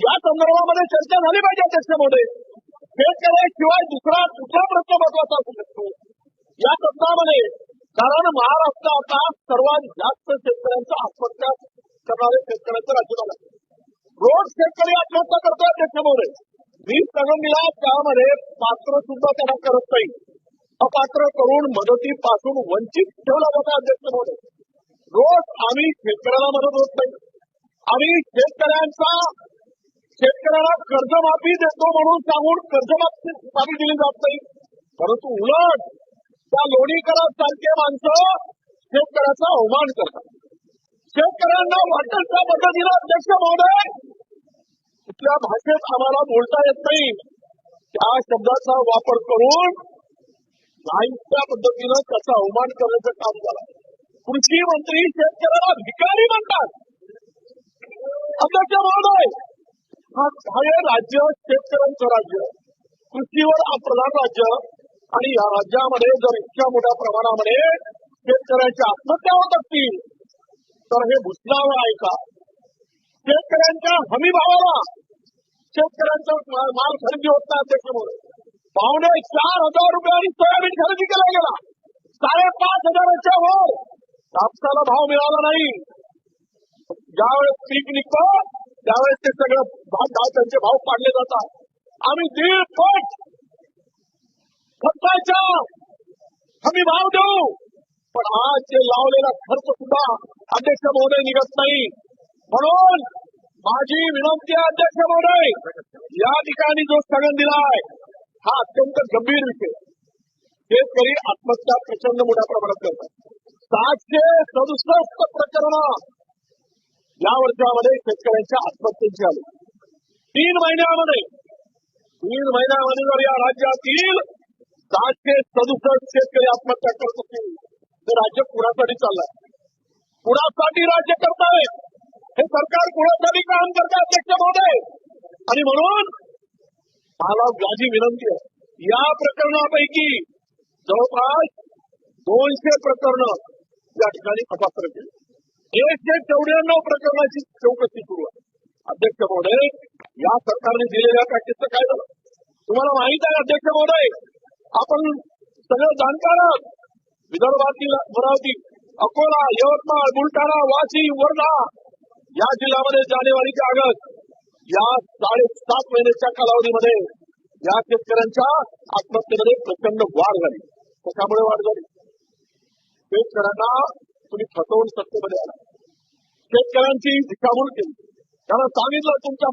या संदर्भामध्ये चर्चा झाली पाहिजे अध्यक्ष महोदय शेतकऱ्याशिवाय दुसरा कुठला प्रश्न महत्त्वाचा असू शकतो. या सत्रामध्ये कारण महाराष्ट्र आता सर्वात जास्त शेतकऱ्यांचा आत्महत्या करणारे शेतकऱ्यांचं राज्य झालं. रोज शेतकरी आत्महत्या करतो अध्यक्ष महोदय वीज संगमीला त्यामध्ये पात्र सुद्धा त्यांना करत नाही. अपात्र करून मदतीपासून वंचित ठेवला जातो अध्यक्ष महोदय रोज आम्ही शेतकऱ्याला मदत होत नाही. आम्ही शेतकऱ्यांचा शेतकऱ्याला कर्जमाफी देतो म्हणून सांगून कर्जमाफी माफी दिली जात नाही. परंतु उलट त्या लोणीकरांसारखे माणसं शेतकऱ्याचा अवमान करतात. शेतकऱ्यांना वाटेल त्या पद्धतीनं अध्यक्ष महोदय कुठल्या भाषेत आम्हाला बोलता येत नाही. त्या शब्दाचा वापर करून नाही त्या पद्धतीनं त्याचा अवमान करण्याचं काम झालं. कृषी मंत्री शेतकऱ्याला भिकारी म्हणतात अध्यक्ष महोदय हा हे राज्य शेतकऱ्यांचं राज्य कृषीवर प्रधान राज्य आणि या राज्यामध्ये जर इतक्या मोठ्या प्रमाणामध्ये शेतकऱ्यांच्या आत्महत्या होत असतील तर हे भुसणावं आहे का? शेतकऱ्यांच्या हमी भावाला शेतकऱ्यांचा माल खरेदी होत नाही त्याच्यामुळे. पावणे चार हजार रुपयांनी सोयाबीन खरेदी केला गेला. साडेपाच हजाराच्या वर कापसाला भाव मिळाला नाही. ज्यावेळेस पीक निघतं त्यावेळेस ते सगळं भाग भाव त्यांचे भाव पाडले जातात. आम्ही दीड पट खर्चाच्या हमी भाव देऊ. पण आज जे लावलेला खर्च सुद्धा अध्यक्ष महोदय निघत नाही. म्हणून माझी विनंती आहे अध्यक्ष महोदय या ठिकाणी जो स्थगन दिलाय हा अत्यंत गंभीर विषय. शेतकरी आत्महत्या प्रचंड मोठ्या प्रमाणात करतात. सातशे सदुसष्ट प्रकरण या वर्षामध्ये शेतकऱ्यांच्या आत्महत्येची आली तीन महिन्यामध्ये तीन महिन्यामध्ये जर या राज्यातील सातशे सदुसष्ट शेतकरी आत्महत्या करत असतील तर राज्य कुणासाठी चाललंय कुणासाठी राज्य करताय हे सरकार कुणासाठी काम करते अध्यक्ष महोदय? आणि म्हणून मला माझी विनंती आहे या प्रकरणापैकी जवळपास दोनशे प्रकरण या ठिकाणी तपासण्यात केली एकशे चौऱ्याण्णव प्रकरणाची चौकशी सुरू आहे. अध्यक्ष महोदय या सरकारने दिलेल्या पॅकेजचं काय झालं? तुम्हाला माहीत आहे अध्यक्ष महोदय आपण सगळं जाणकार आहोत. विदर्भातील अमरावती अकोला यवतमाळ बुलढाणा वाशिम वर्धा या जिल्ह्यामध्ये जानेवारी ते ऑगस्ट या साडेसात महिन्याच्या कालावधीमध्ये या शेतकऱ्यांच्या आत्महत्येमध्ये प्रचंड वाढ झाली. कशामुळे वाढ झाली? शेतकऱ्यांना कुणी फसवून सत्तेमध्ये आला शेतकऱ्यांची दिशाभूल केली. त्यांना सांगितलं तुमच्या